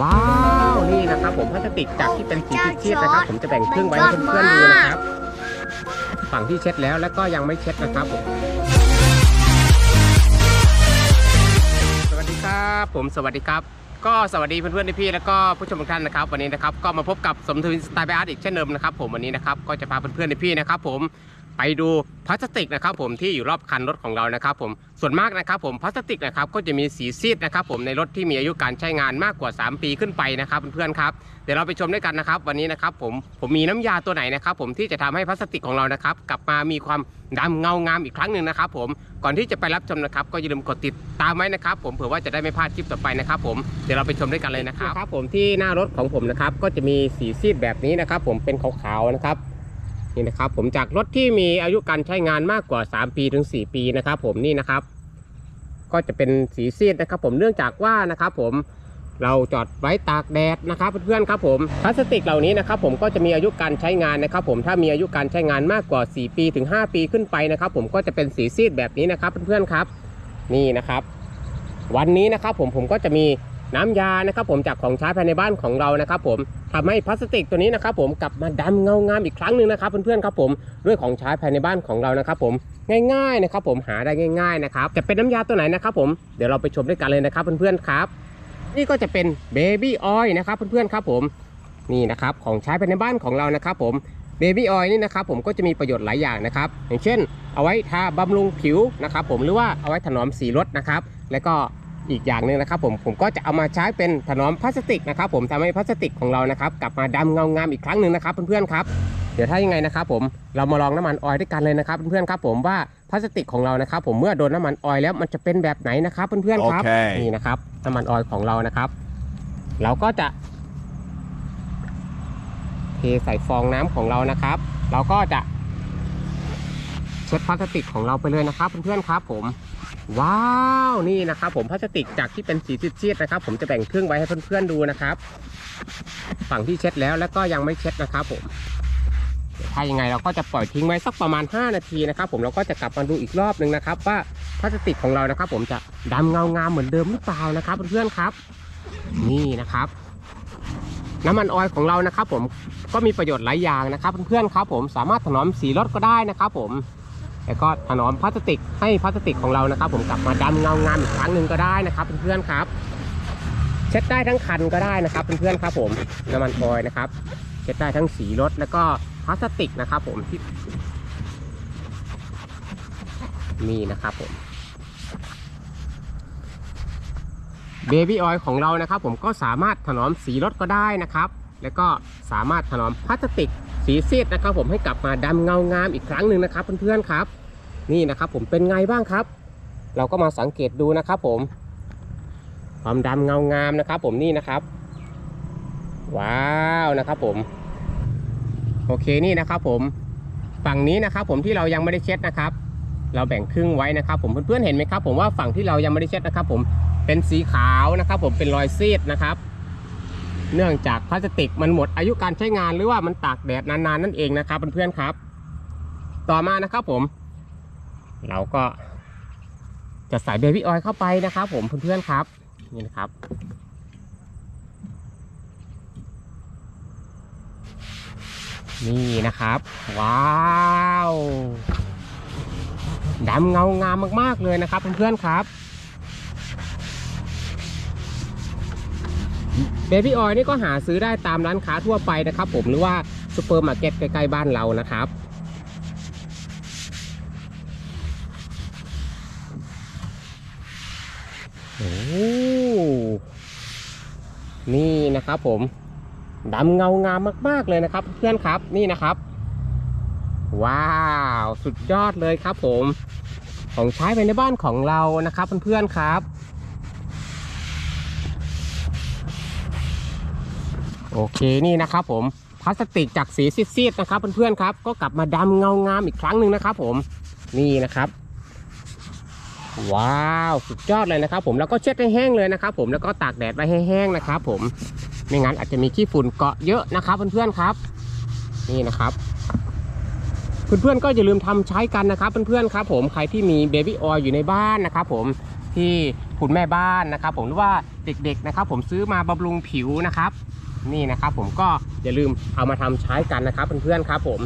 ว้าวนี่นะครับ ผมพลาสติกจากที่เป็นสีชีดนะครับ ผมจะแบ่งครึ่งไว้ให้เพื่อนๆดูนะครับ ฝั่งที่เช็ดแล้วแล้วก็ยังไม่เช็ดนะครับผมสวัสดีครับ ผมสวัสดีครับ ก็สวัสดีเพื่อนๆพี่ๆแล้วก็ผู้ชมทุกท่านนะครับ วันนี้นะครับก็มาพบกับสมทวินสไตล์ไบอาร์ตอีกเช่นเดิมนะครับ ผมวันนี้นะครับก็จะพาเพื่อนๆพี่ๆนะครับ ผม ไปดูพลาสติกนะครับผมที่อยู่รอบคันรถของเรานะครับผมส่วนมากนะครับผมพลาสติกนะครับก็จะมีสีซีดนะครับผมในรถที่มีอายุการใช้งานมากกว่า 3 ปีขึ้นไปนะครับเพื่อนๆครับเดี๋ยวเราไปชมด้วยกันนะครับ วันนี้นะครับผมผมมีน้ำยาตัวไหนนะครับผมที่จะทำให้พลาสติกของเรานะครับกลับมามีความดำเงางามอีกครั้งหนึ่งนะครับผมก่อนที่จะไปรับชมนะครับ ก็อย่าลืมกดติดตามไว้นะครับ ผมเผื่อว่าจะได้ไม่พลาดคลิปต่อไปนะครับผมเดี๋ยวเราไปชมด้วยกันเลยนะครับครับผมที่หน้ารถของผมนะครับก็จะมีสีซีดแบบนี้นะครับผมเป็นขาวๆนะครับ นี่นะครับผมจากรถที่มีอายุการใช้งานมากกว่า 3 ปีถึง 4 ปีนะครับผมนี่นะครับ ก็จะเป็นสีซีดนะครับ ผมเนื่องจากว่านะครับผมเราจอดไว้ตากแดดนะครับเพื่อนๆครับผมพลาสติกเหล่านี้นะครับผมก็จะมีอายุการใช้งานนะครับ ผมถ้ามีอายุการใช้งานมากกว่า 4 ปีถึง 5 ปีขึ้นไปนะครับ ผมก็จะเป็นสีซีดแบบนี้นะครับเพื่อนๆครับ นี่นะครับ วันนี้นะครับผมผมก็จะมี น้ำยานะครับผมจากของใช้ภายในบ้านของเรานะครับผมทำให้พลาสติกตัวนี้นะครับผมกลับมาดำเงางามอีกครั้งหนึ่งนะครับเพื่อนๆครับผมด้วยของใช้ภายในบ้านของเรานะครับผมง่ายๆนะครับผมหาได้ง่ายๆนะครับจะเป็นน้ำยาตัวไหนนะครับผมเดี๋ยวเราไปชมด้วยกันเลยนะครับเพื่อนๆครับ นี่ก็จะเป็นเบบี้ออยล์นะครับเพื่อนๆครับผมนี่นะครับของใช้ภายในบ้านของเรานะครับผมเบบี้ออยล์นี่นะครับผมก็จะมีประโยชน์หลายอย่างนะครับอย่างเช่น เอาไว้ทาบำรุงผิวนะครับผมหรือว่าเอาไว้ถนอมสีรถนะครับแล้วก็ อีกอย่างหนึ่งนะครับผมผมก็จะเอามาใช้เป็นถนอมพลาสติกนะครับผมทำให้พลาสติกของเรานะครับกลับมาดำเงางามอีกครั้งหนึ่งนะครับเพื่อนๆครับเดี๋ยวถ้ายังไงนะครับผมเรามาลองน้ำมันออยล์ด้วยกันเลยนะครับเพื่อนๆครับผมว่าพลาสติกของเรานะครับผมเมื่อโดนน้ำมันออยล์แล้วมันจะเป็นแบบไหนนะครับเพื่อนๆครับโอเคนี่นะครับน้ำมันออยล์ของเรานะครับ เราก็จะเทใส่ฟองน้ำของเรานะครับ เราก็จะเช็ดพลาสติกของเราไปเลยนะครับเพื่อนๆครับผม ว้าวนี่นะครับผมพลาสติกจากที่เป็นสีซีดๆนะครับ ผมจะแบ่งครึ่งไว้ให้เพื่อนๆดูนะครับ ฝั่งที่เช็ดแล้วแล้วก็ยังไม่เช็ดนะครับผมเดี๋ยวถ้ายังไงเราก็จะปล่อยทิ้งไว้สักประมาณ 5 นาทีนะครับ ผมเราก็จะกลับมาดูอีกรอบหนึ่งนะครับ ว่าพลาสติกของเรานะครับ ผมจะดำเงางามเหมือนเดิมหรือเปล่านะครับเพื่อนๆครับ นี่นะครับ น้ำมันออยของเรานะครับ ผมก็มีประโยชน์หลายอย่างนะครับเพื่อนๆครับ ผมสามารถถนอมสีรถก็ได้นะครับ ผม แล้วก็ถนอมพลาสติกให้พลาสติกของเรานะครับ ผมกลับมาดำเงางามอีกครั้งหนึ่งก็ได้นะครับเพื่อนๆครับ เช็ดได้ทั้งคันก็ได้นะครับเพื่อนๆครับ ผมน้ำมันออยนะครับ เช็ดได้ทั้งสีรถแล้วก็พลาสติกนะครับ ผมที่นี่นะครับผมเบบี้ออยล์ของเรานะครับ ผมก็สามารถถนอมสีรถก็ได้นะครับ แล้วก็สามารถถนอมพลาสติกสีซีดนะครับ ผมให้กลับมาดำเงางามอีกครั้งหนึ่งนะครับเพื่อนๆครับ นี่นะครับผมเป็นไงบ้างครับ เราก็มาสังเกตดูนะครับผม ความดำเงางามนะครับผมนี่นะครับ ว้าวนะครับผม โอเคนี่นะครับผมฝั่งนี้นะครับผมที่เรายังไม่ได้เช็ดนะครับ เราแบ่งครึ่งไว้นะครับ ผมเพื่อนๆเห็นไหมครับ ผมว่าฝั่งที่เรายังไม่ได้เช็ดนะครับ ผมเป็นสีขาวนะครับ ผมเป็นรอยซีดนะครับ เนื่องจากพลาสติกมันหมดอายุการใช้งานหรือว่ามันตากแดดนานๆนั่นเองนะครับเพื่อนๆครับ ต่อมานะครับผม เราก็จะใส่เบบี้ออยล์เข้าไปนะครับ ผมเพื่อนๆครับนี่นะครับนี่นะครับ ว้าวดำเงางามมากๆเลยนะครับเพื่อนๆครับเบบี้ออยนี่ก็หาซื้อได้ตามร้านค้าทั่วไปนะครับ ผมหรือว่าซูเปอร์มาร์เก็ตใกล้ๆบ้านเรานะครับ โอ้ นี่นะครับผมดำเงางามมาก ๆ เลยนะครับ เพื่อนครับนี่นะครับ ว้าว สุดยอดเลยครับผม ของใช้ภายในบ้านของเรานะครับเพื่อนๆครับ โอเคนี่นะครับผมพลาสติกจากสีซีดๆนะครับเพื่อนๆครับ ก็กลับมาดำเงางามอีกครั้งหนึ่งนะครับผมนี่นะครับ ว้าวสุดยอดเลยนะครับ ผมแล้วก็เช็ดให้แห้งเลยนะครับ ผมแล้วก็ตากแดดไว้ให้แห้งนะครับผมไม่งั้นอาจจะมีขี้ฝุ่นเกาะเยอะนะครับเพื่อนๆครับ นี่นะครับเพื่อนๆก็อย่าลืมทำใช้กันนะครับเพื่อนๆครับ ผมใครที่มีเบบี้ออยล์อยู่ในบ้านนะครับ ผมที่คุณแม่บ้านนะครับ ผมหรือว่าเด็กๆนะครับ ผมซื้อมาบำรุงผิวนะครับ นี่นะครับ ผมก็อย่าลืมเอามาทำใช้กันนะครับเพื่อนๆครับ ผม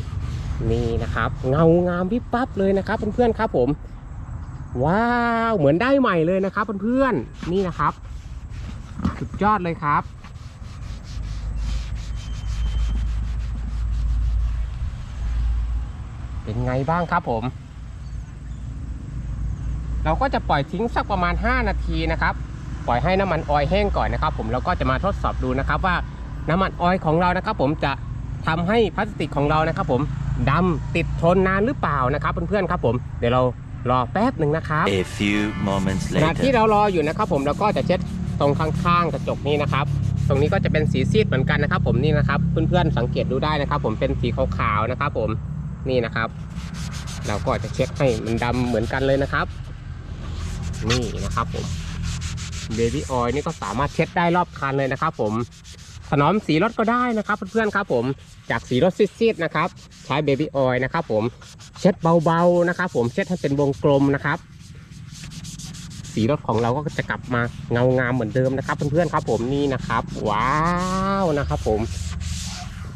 นี่นะครับ เงางามวิบปั๊บเลยนะครับเพื่อนๆครับ ผม ว้าวเหมือนได้ใหม่เลยนะครับเพื่อนๆนี่นะครับ สุดยอดเลยครับ เป็นไงบ้างครับผม เราก็จะปล่อยทิ้งสักประมาณ 5 นาทีนะครับปล่อยให้น้ำมันออยแห้งก่อนนะครับผมแล้วก็จะมาทดสอบดูนะครับว่าน้ำมันออยของเรานะครับ ผมจะทำให้พลาสติกของเรานะครับ ผมดำติดทนนานหรือเปล่านะครับเพื่อนๆครับ ผมเดี๋ยวเรา รอแป๊บหนึ่งนะครับ A few moments ขณะที่ later. เรารออยู่นะครับผมเราก็จะเช็ดตรงข้างๆกระจกนี้นะครับ ตรงนี้ก็จะเป็นสีซีดเหมือนกันนะครับ ผมนี่นะครับเพื่อนๆสังเกตดูได้นะครับ ผมเป็นสีขาวๆนะครับ ผมนี่นะครับ เราก็จะเช็ดให้มันดำเหมือนกันเลยนะครับ นี่นะครับผมเบบี้ออยนี่ก็สามารถเช็ดได้รอบคันเลยนะครับ ผมถนอมสีรถก็ได้นะครับ เพื่อนๆครับ ผม จากสีรถซีดๆนะครับ ใช้เบบี้ออยนะครับ ผมเช็ดเบาๆนะครับ ผมเช็ดให้เป็นวงกลมนะครับ สีรถของเราก็จะกลับมาเงางามเหมือนเดิมนะครับ เพื่อนๆครับผมนี่นะครับ ว้าวนะครับ ผม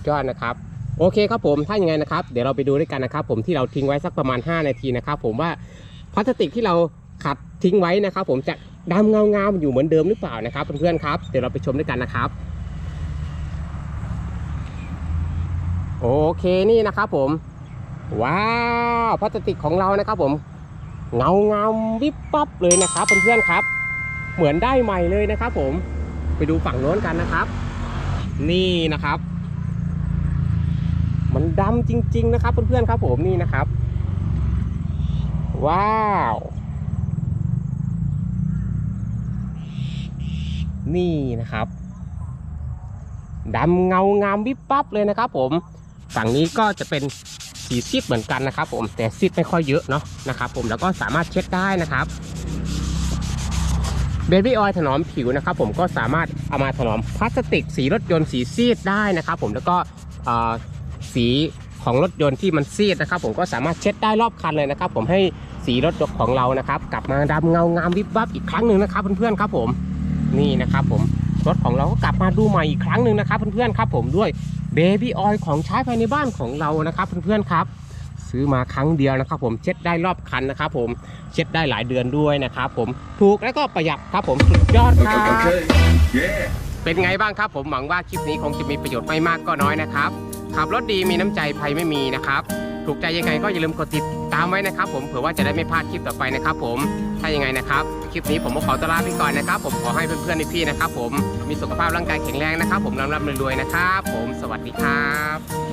ยอดนะครับโอเคครับผมถ้าอย่างไงนะครับ เดี๋ยวเราไปดูด้วยกันนะครับ ผมที่เราทิ้งไว้สักประมาณ 5 นาทีนะครับ ผมว่าพลาสติกที่เราขัดทิ้งไว้นะครับ ผมจะดำเงางามอยู่เหมือนเดิมหรือเปล่านะครับเพื่อนๆครับ เดี๋ยวเราไปชมด้วยกันนะครับ โอเคนี่นะครับผม ว้าวพลาสติกของเรานะครับผมเงาเงาวิบปั๊บเลยนะครับเพื่อนๆครับ เหมือนได้ใหม่เลยนะครับ ผมไปดูฝั่งโน้นกันนะครับ นี่นะครับ มันดำจริง ๆ นะครับเพื่อนๆครับ ผมนี่นะครับ ว้าวนี่นะครับดำเงางามวิบปั๊บเลยนะครับ ผม ฝั่งนี้ก็จะเป็นสีซีดเหมือนกันนะครับผมแต่ซีดไม่ค่อยเยอะเนาะนะครับผมแล้วก็สามารถเช็ดได้นะครับเบบี้ออยถนอมผิวนะครับผมก็สามารถเอามาถนอมพลาสติก สีรถยนต์สีซีดได้นะครับผมแล้วก็สีของรถยนต์ที่มันซีดนะครับ ผมก็สามารถเช็ดได้รอบคันเลยนะครับ ผมให้สีรถยนต์ของเรานะครับ กลับมาดำเงางามวิบวับอีกครั้งหนึ่งนะครับเพื่อนๆครับผมนี่นะครับผมรถของเราก็กลับมาดูใหม่อีกครั้งหนึ่งนะครับเพื่อนๆครับผมด้วย เบบี้ออยของใช้ภายในบ้านของเรานะครับเพื่อนๆครับ ซื้อมาครั้งเดียวนะครับ ผมเช็ดได้รอบคันนะครับ ผมเช็ดได้หลายเดือนด้วยนะครับผมถูกและก็ประหยัดครับผมสุดยอดครับ Okay. Yeah. เป็นไงบ้างครับ ผมหวังว่าคลิปนี้คงจะมีประโยชน์ไม่มากก็น้อยนะครับ ขับรถดีมีน้ำใจภัยไม่มีนะครับ ถูกใจยังไงก็อย่าลืมกดติดตามไว้นะครับผมเผื่อว่าจะได้ไม่พลาดคลิปต่อไปนะครับผมถ้ายังไงนะครับ คลิปนี้ผมก็ขอตวลาไปก่อนนะครับ ผมขอให้เพื่อนๆในพี่นะครับ ผมมีสุขภาพร่างกายแข็งแรงนะครับ ผมร่ำรวยๆนะครับ ผมสวัสดีครับ